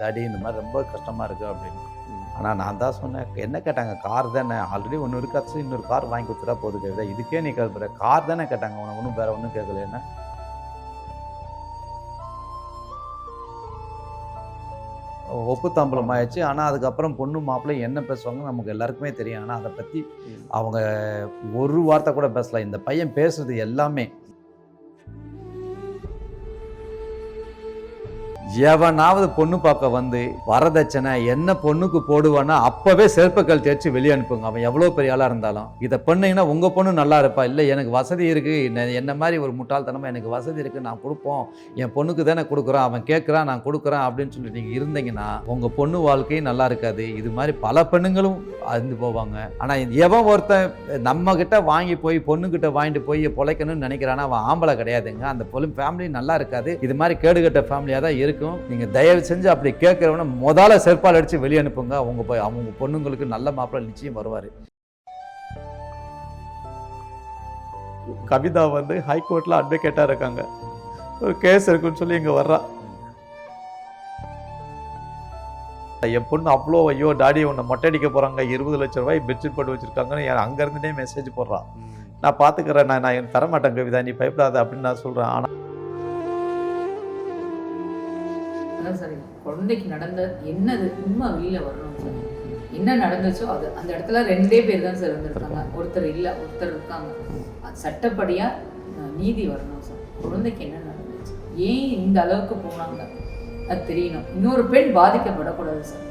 Daddy இந்த மாதிரி ரொம்ப கஷ்டமாக இருக்குது அப்படின்னு. ஆனால் நான் தான் சொன்னேன் என்ன கேட்டாங்க கார் தானே? ஆல்ரெடி ஒன்று இருக்காச்சு இன்னொரு கார் வாங்கி கொடுத்துட்டா போகுது கவிதா இதுக்கே நீ கேட்குற கார் தானே கேட்டாங்க உனக்கு ஒன்றும் வேறு ஒன்றும் கேட்கல என்ன? ஒப்பு தாம்பலம் ஆயிடுச்சு ஆனால் அதுக்கப்புறம் பொண்ணு மாப்பிள்ளை என்ன பேசுவாங்க நமக்கு எல்லாருக்குமே தெரியும். ஆனால் அதை பற்றி அவங்க ஒரு வார்த்தை கூட பேசல. இந்த பையன் பேசுறது எல்லாமே. எவனாவது பொண்ணு பார்க்க வந்து வரதட்சணை என்ன பொண்ணுக்கு போடுவான்னா அப்பவே செருப்பக்கல் தேய்ச்சி வெளியே அனுப்புங்க. அவன் எவ்வளோ பெரிய ஆளாக இருந்தாலும். இதை பண்ணீங்கன்னா உங்கள் பொண்ணு நல்லா இருப்பா. இல்லை எனக்கு வசதி இருக்குது என்ன என்ன மாதிரி ஒரு முட்டாள்தனமாக எனக்கு வசதி இருக்குது நான் கொடுப்போம். என் பொண்ணுக்கு தானே கொடுக்குறான் அவன் கேட்குறான் நான் கொடுக்குறேன் அப்படின்னு சொல்லிட்டு நீங்கள் இருந்தீங்கன்னா உங்கள் பொண்ணு வாழ்க்கையும் நல்லா இருக்காது. இது மாதிரி பல பெண்ணுங்களும் அருந்து போவாங்க. ஆனால் எவன் ஒருத்தன் நம்ம வாங்கி போய் பொண்ணுக்கிட்ட வாங்கிட்டு போய் பொழைக்கணும்னு நினைக்கிறானா அவன் ஆம்பளை கிடையாதுங்க. அந்த பொண்ணு ஃபேமிலி நல்லா இருக்காது. இது மாதிரி கேடுகட்ட ஃபேமிலியாக தான் இருக்கும். நீங்கள் தயவு செஞ்சு அப்படி கேட்குறவன முதல்ல செருப்பால் அடித்து வெளியே அனுப்புங்க. அவங்க போய் அவங்க பொண்ணுங்களுக்கு நல்ல மாப்பிள்ளை நிச்சயம் வருவார். கவிதா வந்து ஹைகோர்ட்டில் அட்வொகேட்டாக இருக்காங்க. ஒரு கேஸ் இருக்குன்னு சொல்லி இங்கே வர்றா. என் பொண்ணு அவ்வளோ ஐயோ டாடி உன்னை மொட்டை அடிக்க போகிறாங்க இருபது லட்ச ரூபாய் பெட்ஷீட் போட்டு வச்சுருக்காங்கன்னு என் அங்கேருந்துட்டே மெசேஜ் போடுறான் நான் பார்த்துக்கிறேன் நான் நான் தரமாட்டேன் கவிதா நீ பயப்படாத அப்படின்னு நான் சொல்கிறேன் ஆனால் சார் குழந்தைக்கு நடந்த என்னது உண்மை வெளியில வரணும் சார். என்ன நடந்துச்சோ அது அந்த இடத்துல ரெண்டே பேர் தான் சார் இருந்திருக்காங்க ஒருத்தர் இல்லை ஒருத்தர் இருக்காங்க. அது சட்டப்படியா அஹ், நீதி வரணும் சார். குழந்தைக்கு என்ன நடந்துச்சு? ஏன் இந்த அளவுக்கு போனாங்க? அது தெரியணும். இன்னொரு பெண் பாதிக்கப்படக்கூடாது சார்.